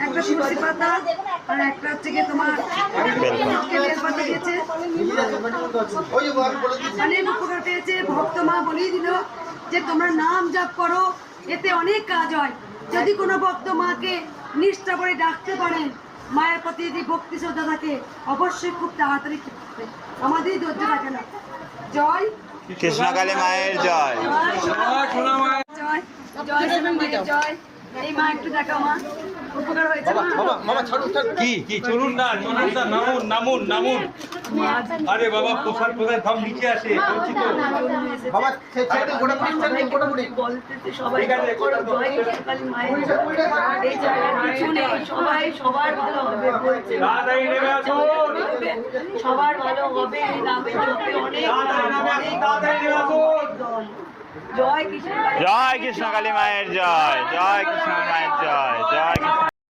একটা পাতা আর একটা হচ্ছে তোমার ভক্ত মা বলেই দিল যে তোমরা নাম জপ করো এতে অনেক কাজ হয় যদি কোনো ভক্ত মাকে নিষ্ঠা করে ডাকতে পারেন মায়ের প্রতি যদি ভক্তি শ্রদ্ধা থাকে অবশ্যই খুব তাড়াতাড়ি আমাদেরই ধৈর্য থাকে না। জয় কৃষ্ণকালী মায়ের জয়। জয় জয় সোনা মায়ের জয় এই মা একটু দেখাও মা উপকার হয়েছে মা? কি কি চলুন। না চলুন না নামুন নামুন নামুন। আরে বাবা প্রসাদ প্রসাদ সব নিচে আসে বলছি তো। সবাই সবার ভালো হবে বলছে। সবার ভালো নামে জপে অনেক তাড়াতাড়ি নেমে আসুন। দল। জয় কৃষ্ণ কৃষ্ণকালী মায়ের জয়। জয় কৃষ্ণ মায়ের জয়। জয়